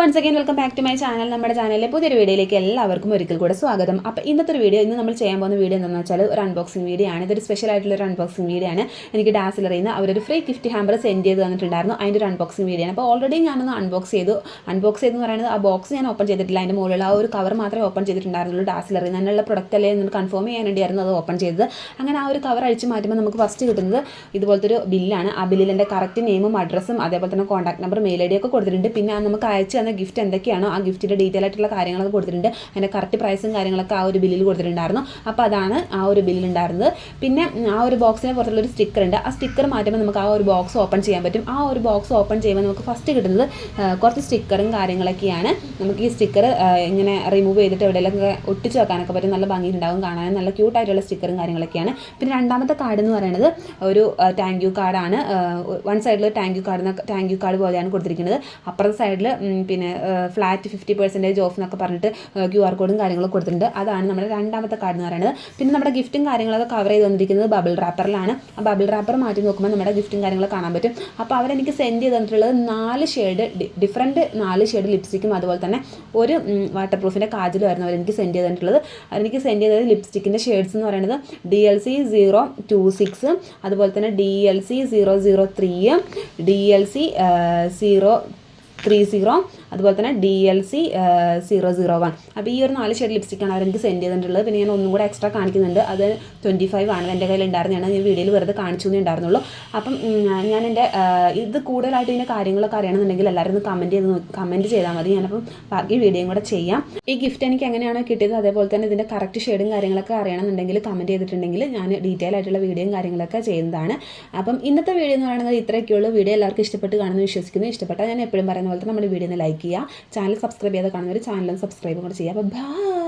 Once again welcome back to my channel നമ്മുടെ ചാനലിലെ പുതിയൊരു വീഡിയോയിലേക്ക് എല്ലാവർക്കും ഒരിക്കൽ കൂടെ സ്വാഗതം. അപ്പോൾ ഇന്നത്തെ ഒരു വീഡിയോ ഇന്ന് നമ്മൾ ചെയ്യാൻ പോകുന്ന വീഡിയോ എന്താണെന്ന് വെച്ചാൽ ഒരു അൺബോക്സിംഗ് വീഡിയോ ആണ്. ഇതൊരു സ്പെഷ്യൽ ആയിട്ടുള്ള ഒരു അൺബോക്സിംഗ് വീഡിയോ ആണ്. എനിക്ക് ഡാസിലറിയിൽ നിന്ന് അവരൊരു ഫ്രീ ഗിഫ്റ്റ് ഹാമ്പർ സെൻഡ് ചെയ്ത് തന്നിട്ടുണ്ടായിരുന്നു. അതിന്റെ ഒരു അൺബോക്സിംഗ് വീഡിയോ ആണ്. അപ്പോൾ ഓൾറെഡി ഞാനൊന്ന് അൺബോക്സ് ചെയ്തു. അൺബോക്സ് ചെയ്തെന്ന് പറയുന്നത് ആ ബോക്സ് ഞാൻ ഓപ്പൺ ചെയ്തിട്ടില്ല. അതിന്റെ മുകളിലുള്ള ആ ഒരു കവർ മാത്രമേ ഓപ്പൺ ചെയ്തിട്ടുണ്ടായിരുന്നുള്ളൂ. ഡാസിലറിയിൽ നിന്നുള്ള പ്രൊഡക്റ്റ് അല്ലേ എന്ന് കൺഫേം ചെയ്യാൻ വേണ്ടിയായിരുന്നു അത് ഓപ്പൺ ചെയ്തത്. അങ്ങനെ ആ ഒരു കവർ അഴിച്ച് മാറ്റുമ്പോൾ നമുക്ക് ഫസ്റ്റ് കിട്ടുന്നത് ഇതുപോലത്തെ ഒരു ബില്ലാണ് ആ ബില്ലിൽ എന്റെ കറക്റ്റ് നെയിമും അഡ്രസ്സും അതേപോലെ തന്നെ contact number mail I D ഒക്കെ കൊടുത്തിട്ടുണ്ട്. പിന്നെ നമുക്ക് അയച്ചു തന്ന ഗിഫ്റ്റ് എന്തൊക്കെയാണോ ആ ഗിഫ്റ്റിന്റെ ഡീറ്റെയിൽ ആയിട്ടുള്ള കാര്യങ്ങളൊക്കെ കൊടുത്തിട്ടുണ്ട്. അതിന്റെ കറക്റ്റ് പ്രൈസും കാര്യങ്ങളൊക്കെ ആ ഒരു ബില്ലിൽ കൊടുത്തിട്ടുണ്ടായിരുന്നു. അപ്പോൾ അതാണ് ആ ഒരു ബില്ലിൽ ഉണ്ടായിരുന്നത്. പിന്നെ ആ ഒരു ബോക്സിനെ പുറത്തുള്ള ഒരു സ്റ്റിക്കർ ഉണ്ട്. ആ സ്റ്റിക്കർ മാറ്റുമ്പോൾ നമുക്ക് ആ ഒരു ബോക്സ് ഓപ്പൺ ചെയ്യാൻ പറ്റും. ആ ഒരു ബോക്സ് ഓപ്പൺ ചെയ്യുമ്പോൾ നമുക്ക് ഫസ്റ്റ് കിട്ടുന്നത് കുറച്ച് സ്റ്റിക്കറും കാര്യങ്ങളൊക്കെയാണ്. നമുക്ക് ഈ സ്റ്റിക്കർ ഇങ്ങനെ റിമൂവ് ചെയ്തിട്ട് എവിടെയെങ്കിലൊക്കെ ഒട്ടിച്ച് വെക്കാനൊക്കെ പറ്റും. നല്ല ഭംഗിയുണ്ടാവും കാണാൻ നല്ല ക്യൂട്ടായിട്ടുള്ള സ്റ്റിക്കറും കാര്യങ്ങളൊക്കെയാണ്. പിന്നെ രണ്ടാമത്തെ കാർഡ് എന്ന് പറയുന്നത് ഒരു താങ്ക് യു കാർഡാണ് വൺ സൈഡിൽ thank you card thank you card പോലെയാണ് കൊടുത്തിരിക്കുന്നത്. അപ്പുറത്തെ സൈഡിൽ പിന്നെ ഫ്ലാറ്റ് ഫിഫ്റ്റി പെർസെന്റേജ് ഓഫ് എന്നൊക്കെ പറഞ്ഞിട്ട് ക്യു ആർ കോഡും കാര്യങ്ങളും കൊടുത്തിട്ടുണ്ട്. അതാണ് നമ്മുടെ രണ്ടാമത്തെ കാർഡ് എന്ന് പറയുന്നത്. പിന്നെ നമ്മുടെ ഗിഫ്റ്റും കാര്യങ്ങളൊക്കെ കവർ ചെയ്ത് വന്നിരിക്കുന്നത് ബബിൾ റാപ്പറിലാണ് ആ ബബിൾ റാപ്പർ മാറ്റി നോക്കുമ്പോൾ നമ്മുടെ ഗിഫ്റ്റും കാര്യങ്ങളും കാണാൻ പറ്റും. അപ്പോൾ അവരെനിക്ക് സെൻഡ് ചെയ്ത് തന്നിട്ടുള്ളത് നാല് ഷെയ്ഡ് ഡിഫറെന്റ് നാല് ഷെയ്ഡ് ലിപ്സ്റ്റിക്കും അതുപോലെ തന്നെ ഒരു വാട്ടർ പ്രൂഫിന്റെ കാജലുമായിരുന്നു അവരെനിക്ക് സെൻഡ് ചെയ്ത് തന്നിട്ടുള്ളത് അവരെനിക്ക് സെൻഡ് ചെയ്തത് ലിപ്സ്റ്റിക്കിന്റെ ഷെയ്ഡ്സ് എന്ന് പറയുന്നത് D L C zero two six അതുപോലെ തന്നെ D L C zero zero three D L C zero three zero അതുപോലെ തന്നെ D L C zero zero one അപ്പോൾ ഈ ഒരു നാല് ഷെയ്ഡ് ലിപ്സ്റ്റിക്കാണ് അവരെനിക്ക് സെൻഡ് ചെയ്തിട്ടുള്ളത്. പിന്നെ ഞാൻ ഒന്നും കൂടെ എക്സ്ട്രാ കാണിക്കുന്നുണ്ട്. അത് ട്വന്റി ഫൈവ് ആണ്. എന്റെ കയ്യിൽ ഉണ്ടായിരുന്നതാണ്. ഞാൻ വീഡിയോയിൽ വെറുതെ കാണിച്ചു ഉണ്ടായിരുന്നുള്ളൂ. അപ്പം ഞാൻ എന്റെ ഇത് കൂടുതലായിട്ട് ഇതിന്റെ കാര്യങ്ങളൊക്കെ അറിയണമെന്നുണ്ടെങ്കിൽ എല്ലാവരും ഒന്ന് കമന്റ് ചെയ്ത് കമന്റ് ചെയ്താൽ മതി. ഞാനപ്പം ബാക്കി വീഡിയോയും കൂടെ ചെയ്യാം. ഈ ഗിഫ്റ്റ് എനിക്ക് എങ്ങനെയാണ് കിട്ടിയത്? അതേപോലെ തന്നെ ഇതിന്റെ കറക്റ്റ് ഷെയ്ഡും കാര്യങ്ങളൊക്കെ അറിയണമെന്നുണ്ടെങ്കിൽ കമന്റ് ചെയ്തിട്ടുണ്ടെങ്കിൽ ഞാൻ ഡീറ്റെയിൽ ആയിട്ടുള്ള വീഡിയോയും കാര്യങ്ങളൊക്കെ ചെയ്യുന്നതാണ്. അപ്പം ഇന്നത്തെ വീഡിയോ എന്ന് പറയുന്നത് ഇത്രയൊക്കെയുള്ളൂ. വീഡിയോ എല്ലാവർക്കും ഇഷ്ടപ്പെട്ട് കാണുമെന്ന് വിശ്വസിക്കുന്നു. ഇഷ്ടപ്പെട്ടാൽ ഞാൻ എപ്പോഴും പറയുന്ന പോലെ തന്നെ നമ്മുടെ വീഡിയോ ലൈക്ക് ചെയ്യുക. ചാനൽ സബ്സ്ക്രൈബ് ചെയ്ത് കാണുന്നവർ ചാനലും സബ്സ്ക്രൈബ് കൂടെ ചെയ്യുക. അപ്പോൾ ബൈ